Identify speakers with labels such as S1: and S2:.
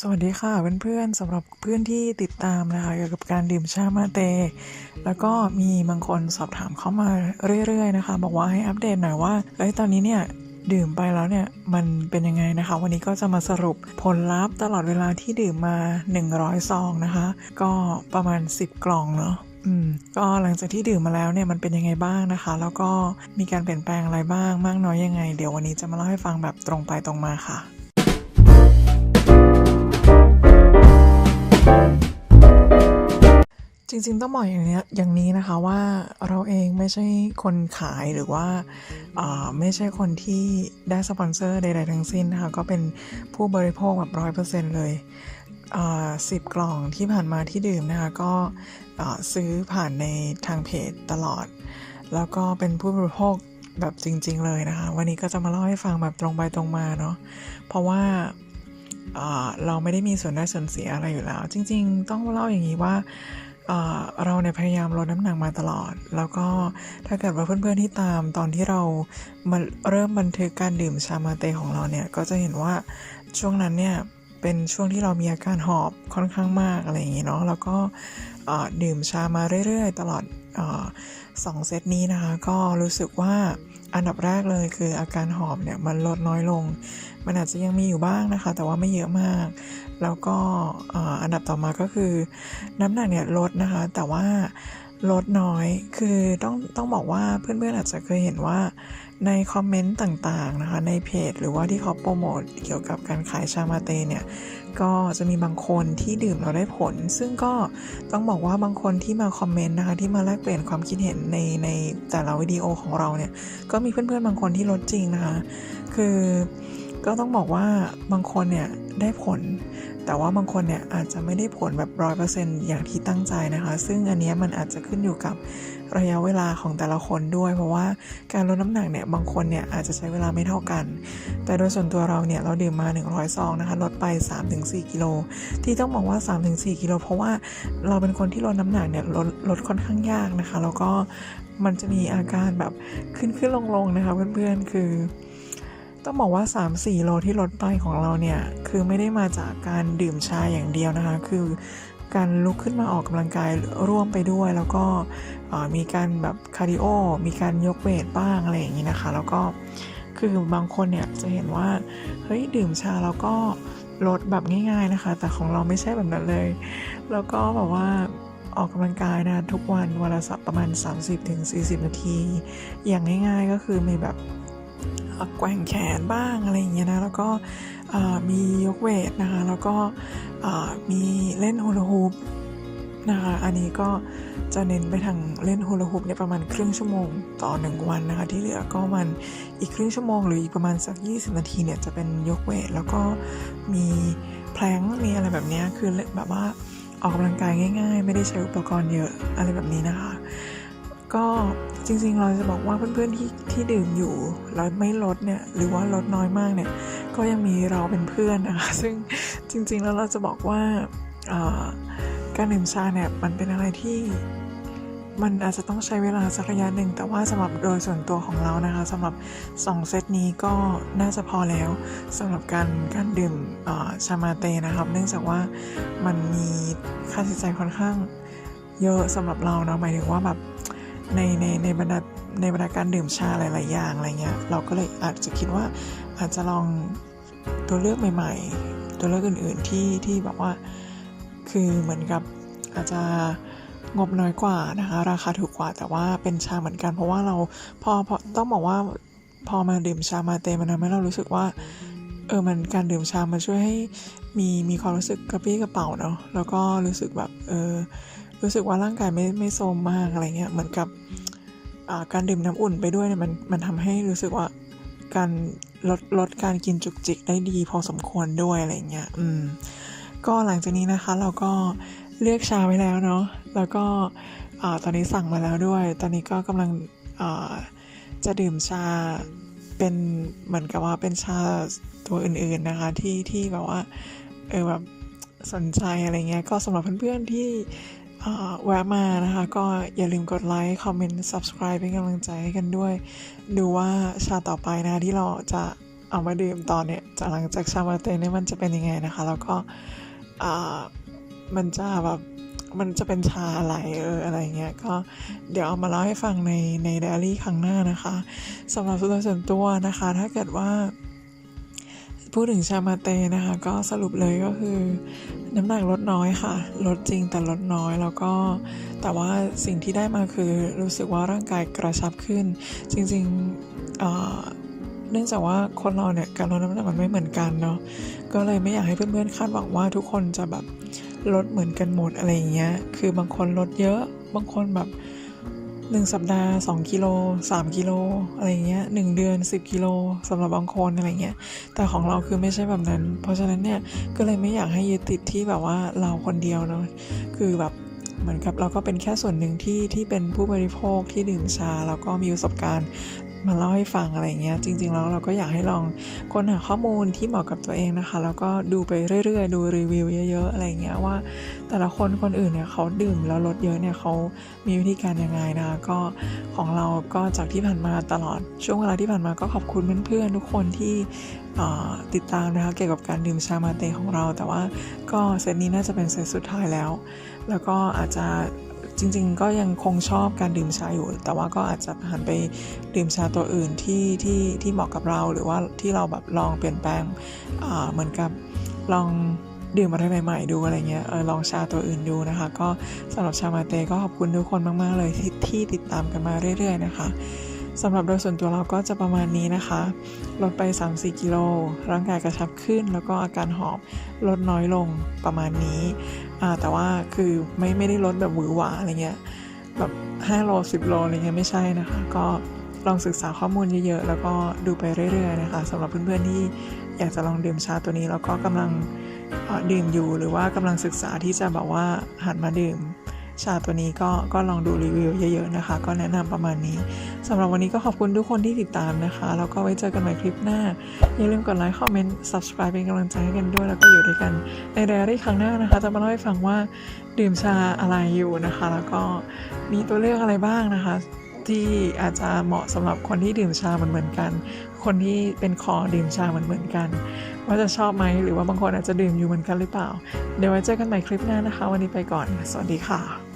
S1: สวัสดีค่ะเพื่อนๆสำหรับเพื่อนที่ติดตามนะคะเกี่ยวกับการดื่มชามาเต แล้วก็มีบางคนสอบถามเข้ามาเรื่อยๆนะคะ บอกว่าให้อัปเดตหน่อยว่าเอ้ยตอนนี้เนี่ยดื่มไปแล้วเนี่ยมันเป็นยังไงนะคะ วันนี้ก็จะมาสรุปผลลัพธ์ตลอดเวลาที่ดื่มมา 100 ซองนะคะ ก็ประมาณ 10 กล่องเนาะอืมก็หลังจากที่ดื่มมาแล้วเนี่ยมันเป็นยังไงบ้างนะคะ แล้วก็มีการเปลี่ยนแปลงอะไรบ้างมากน้อยยังไง เดี๋ยววันนี้จะมาเล่าให้ฟังแบบตรงไปตรงมาค่ะ จริงๆต้องบอกอย่างเนี้ยอย่างนี้นะคะว่าเราเองไม่ใช่คนขายหรือว่าอ่าไม่ใช่คนที่ได้สปอนเซอร์ใดๆทั้งสิ้นนะคะก็เป็นผู้บริโภคแบบร้อยเปอร์เซ็นต์เลยสิบกล่องที่ผ่านมาที่ดื่มนะคะก็อ่าซื้อผ่านในทางเพจตลอด แล้วก็เป็นผู้บริโภคแบบจริง ๆ เลยนะคะ วันนี้ก็จะมาเล่าให้ฟังแบบตรงไปตรงมาเนาะเพราะว่าอ่าเราไม่ได้มีส่วนได้ส่วนเสียอะไรอยู่แล้ว จริง ๆ ต้องเล่าอย่างนี้ว่าอ่า เราเนี่ยพยายามลดน้ำหนักมาตลอด แล้วก็ถ้าเกิดว่าเพื่อนๆที่ตามตอนที่เรามาเริ่มบันทึกการดื่มชามาเตของเราเนี่ยก็จะเห็นว่าช่วงนั้นเนี่ยเป็นช่วงที่เรามีอาการหอบค่อนข้างมากอะไรอย่างนี้เนาะแล้วก็ดื่มชามาเรื่อยๆ ตลอดอสองเซตนี้นะคะ ก็รู้สึกว่า อันดับแรกเลยคืออาการหอบเนี่ยมันลดน้อยลง มันอาจจะยังมีอยู่บ้างนะคะ แต่ว่าไม่เยอะมาก แล้วก็อันดับต่อมาก็คือ น้ำหนักเนี่ยลดนะคะ แต่ว่า ลดน้อย คือต้องต้องบอกว่าเพื่อนๆอาจจะเคยเห็นว่าในคอมเมนต์ต่างๆนะคะในเพจ หรือว่าที่เขาโปรโมทเกี่ยวกับการขายชามาเตเนี่ยก็จะมีบางคนที่ดื่มแล้วได้ผล ซึ่งก็ต้องบอกว่าบางคนที่มาคอมเมนต์นะคะที่มาแลกเปลี่ยนความคิดเห็นในในแต่ละวิดีโอของเราเนี่ยก็มีเพื่อนๆบางคนที่ลดจริงนะคะ คือ ก็ต้องบอกว่าบางคนเนี่ยได้ผล แต่ว่าบางคนเนี่ยอาจจะไม่ได้ผลแบบร้อยเปอร์เซ็นต์อย่างที่ตั้งใจนะคะ ซึ่งอันนี้มันอาจจะขึ้นอยู่กับระยะเวลาของแต่ละคนด้วย เพราะว่าการลดน้ำหนักเนี่ยบางคนเนี่ยอาจจะใช้เวลาไม่เท่ากัน แต่โดยส่วนตัวเราเนี่ยเราดื่มมา 100 ซองนะคะลดไป 3-4 กิโล ที่ต้องบอกว่า 3-4 กิโล เพราะว่าเราเป็นคนที่ลดน้ำหนักเนี่ยลดลดค่อนข้างยากนะคะ แล้วก็มันจะมีอาการแบบขึ้นขึ้นลงลงนะคะเพื่อนๆคือ ต้องบอกว่า 3-4 โลที่ลดไปของเราเนี่ย คือไม่ได้มาจากการดื่มชาอย่างเดียวนะคะ คือการลุกขึ้นมาออกกำลังกายร่วมไปด้วย แล้วก็มีการแบบคาร์ดิโอ มีการยกเวทบ้างอะไรอย่างนี้นะคะ แล้วก็คือบางคนเนี่ยจะเห็นว่า เฮ้ย ดื่มชาแล้วก็ลดแบบง่ายๆนะคะ แต่ของเราไม่ใช่แบบนั้นเลย แล้วก็แบบว่าออกกำลังกายนะทุกวันวันละสักประมาณ 30-40 นาที อย่างง่ายๆก็คือมีแบบ แกว่งแขนบ้างอะไรอย่างเงี้ยนะแล้วก็มียกเวทนะคะแล้วก็มีเล่นฮูลาฮูปนะคะอันนี้ก็จะเน้นไปทางเล่นฮูลาฮูปเนี่ยประมาณครึ่งชั่วโมงต่อหนึ่งวันนะคะที่เหลือก็มันอีกครึ่งชั่วโมงหรืออีกประมาณสัก 20 นาทีเนี่ยจะเป็นยกเวท แล้วก็มีแพลงมีอะไรแบบเนี้ยคือแบบว่าออกกำลังกายง่าย ๆ ไม่ได้ใช้อุปกรณ์เยอะอะไรแบบนี้นะคะ ก็จริงๆเราจะบอกว่าเพื่อนๆที่ที่ดื่มอยู่แล้วไม่ลดเนี่ยหรือว่าลดน้อยมากเนี่ยก็ยังมีเราเป็นเพื่อนนะคะซึ่งจริง ๆ แล้วเราจะบอกว่าการดื่มชาเนี่ยมันเป็นอะไรที่มันอาจจะต้องใช้เวลาสักระยะหนึ่ง แต่ว่าสำหรับโดยส่วนตัวของเรานะคะสำหรับ 2 เซตนี้ก็น่าจะพอแล้วสำหรับการการดื่มชามาเตนะครับ เนื่องจากว่ามันมีค่าใช้จ่ายค่อนข้างเยอะสำหรับเราเนาะหมายถึงว่าแบบ ในในในบรรดาในบรรดาการดื่มชาหลาย ๆ อย่างอะไรเงี้ยเราก็เลยอาจจะคิดว่าอาจจะลองตัวเลือกใหม่ ๆ ตัวเลือกอื่น ๆ ที่ที่แบบว่าคือเหมือนกับอาจจะงบน้อยกว่านะคะราคาถูกกว่าแต่ว่าเป็นชาเหมือนกัน เพราะว่าเราพอพอต้องบอกว่าพอมาดื่มชามาเตมันทำให้เรารู้สึกว่าเออมันการดื่มชามันช่วยให้มีมีความรู้สึกกระปี้กระเป๋าเนาะแล้วก็รู้สึกแบบเออ รู้สึกว่าร่างกายไม่ไม่โทรมมากอะไรเงี้ยเหมือนกับการดื่มน้ำอุ่นไปด้วยเนี่ยมันมันทำให้รู้สึกว่าการลดลดการกินจุกจิกได้ดีพอสมควรด้วยอะไรเงี้ยอืมก็หลังจากนี้นะคะเราก็เลือกชาไว้แล้วเนาะแล้วก็ตอนนี้สั่งมาแล้วด้วย ตอนนี้ก็กำลังจะดื่มชาเป็นเหมือนกับว่าเป็นชาตัวอื่นๆนะคะที่ที่แบบว่าเออแบบสนใจอะไรเงี้ยก็สำหรับเพื่อนๆที่เอ่ แวะมานะคะ ก็อย่าลืมกดไลค์ คอมเมนต์ subscribe เป็นกำลังใจให้กันด้วย ดูว่าชาต่อไปนะคะที่เราจะเอามาดื่มตอนเนี่ยจากหลังจากชามาเตเนี่ยมันจะเป็นยังไงนะคะ แล้วก็มันจะแบบมันจะเป็นชาอะไรเอออะไรเงี้ยก็เดี๋ยวเอามาเล่าให้ฟังในในไดอารี่ครั้งหน้านะคะสำหรับส่วนตัวนะคะ ถ้าเกิดว่า พูดถึงชามาเตนะคะ ก็สรุปเลยก็คือ น้ำหนักลดน้อยค่ะ ลดจริงแต่ลดน้อยแล้วก็ แต่ว่าสิ่งที่ได้มาคือรู้สึกว่าร่างกายกระชับขึ้น จริงๆเนื่องจากว่าคนเราเนี่ยการลดน้ำหนักมันไม่เหมือนกันเนาะก็เลยไม่อยากให้เพื่อนๆคาดหวังว่าทุกคนจะแบบลดเหมือนกันหมดอะไรอย่างเงี้ยคือบางคนลดเยอะบางคนแบบ หนึ่งสัปดาห์ 2 กิโล 3 กิโลอะไรเงี้ยหนึ่งเดือน 10 กิโลสำหรับบางคนอะไรเงี้ยแต่ของเราคือไม่ใช่แบบนั้น เพราะฉะนั้นเนี่ยก็เลยไม่อยากให้ยึดติดที่แบบว่าเราคนเดียวเนาะคือแบบเหมือนกับเราก็เป็นแค่ส่วนหนึ่งที่ที่เป็นผู้บริโภคที่ดื่มชา แล้วก็มีประสบการณ์ มาเล่าให้ฟังอะไรเงี้ยจริง ๆ แล้วเราก็อยากให้ลองค้นหาข้อมูลที่เหมาะกับตัวเองนะคะ แล้วก็ดูไปเรื่อยๆ ดูรีวิวเยอะๆอะไรเงี้ยว่า แต่ละคนคนอื่นเนี่ยเขาดื่มแล้วลดเยอะเนี่ยเขามีวิธีการยังไงนะคะก็ของเราก็จากที่ผ่านมาตลอด ช่วงเวลาที่ผ่านมาก็ขอบคุณเพื่อนๆทุกคนที่ติดตามนะคะเกี่ยวกับการดื่มชามาเตของเรา แต่ว่าก็เซตนี้น่าจะเป็นเซตสุดท้ายแล้ว แล้วก็อาจจะ จริง ๆ ก็ยังคงชอบการดื่มชาอยู่ แต่ว่าก็อาจจะหันไปดื่มชาตัวอื่นที่ที่ที่เหมาะกับเรา หรือว่าที่เราแบบลองเปลี่ยนแปลงอ่าเหมือนกับลองดื่มอะไรใหม่ ๆ ดูอะไรเงี้ยเออลองชาตัวอื่นดูนะคะ ก็สำหรับชามาเตก็ขอบคุณทุกคนมาก ๆ เลยที่ที่ติดตามกันมาเรื่อย ๆ นะคะ สำหรับโดยส่วนตัวเราก็จะประมาณนี้นะคะ ลดไป 3-4 กิโล ร่างกายกระชับขึ้น แล้วก็อาการหอบลดน้อยลงประมาณนี้ แต่ว่าคือไม่ไม่ได้ลดแบบหวือหวาอะไรเงี้ย แบบ5โล 10 โลอะไรเงี้ยไม่ใช่นะคะ ก็ลองศึกษาข้อมูลเยอะๆ แล้วก็ดูไปเรื่อยๆนะคะสำหรับเพื่อนๆที่อยากจะลองดื่มชาตัวนี้แล้วก็กำลังดื่มอยู่หรือว่ากำลังศึกษาที่จะแบบว่าหันมาดื่ม ชาตัวนี้ก็ก็ลองดูรีวิวเยอะๆนะคะ ก็แนะนำประมาณนี้สำหรับวันนี้ก็ขอบคุณทุกคนที่ติดตามนะคะ แล้วก็ไว้เจอกันใหม่คลิปหน้า อย่าลืมกดไลค์คอมเมนต์ subscribe เป็นกำลังใจให้กันด้วย แล้วก็อยู่ด้วยกันในไดอารี่ครั้งหน้านะคะ จะมาเล่าให้ฟังว่าดื่มชาอะไรอยู่นะคะ แล้วก็มีตัวเลือกอะไรบ้างนะคะที่อาจจะเหมาะสำหรับคนที่ดื่มชาเหมือนเหมือนๆกัน คนที่เป็นคอดื่มชาเหมือนเหมือนๆกัน ว่าจะชอบไหมหรือว่าบางคนอาจจะดื่มอยู่เหมือนกันหรือเปล่า เดี๋ยวไว้เจอกันใหม่คลิปหน้านะคะ วันนี้ไปก่อน สวัสดีค่ะ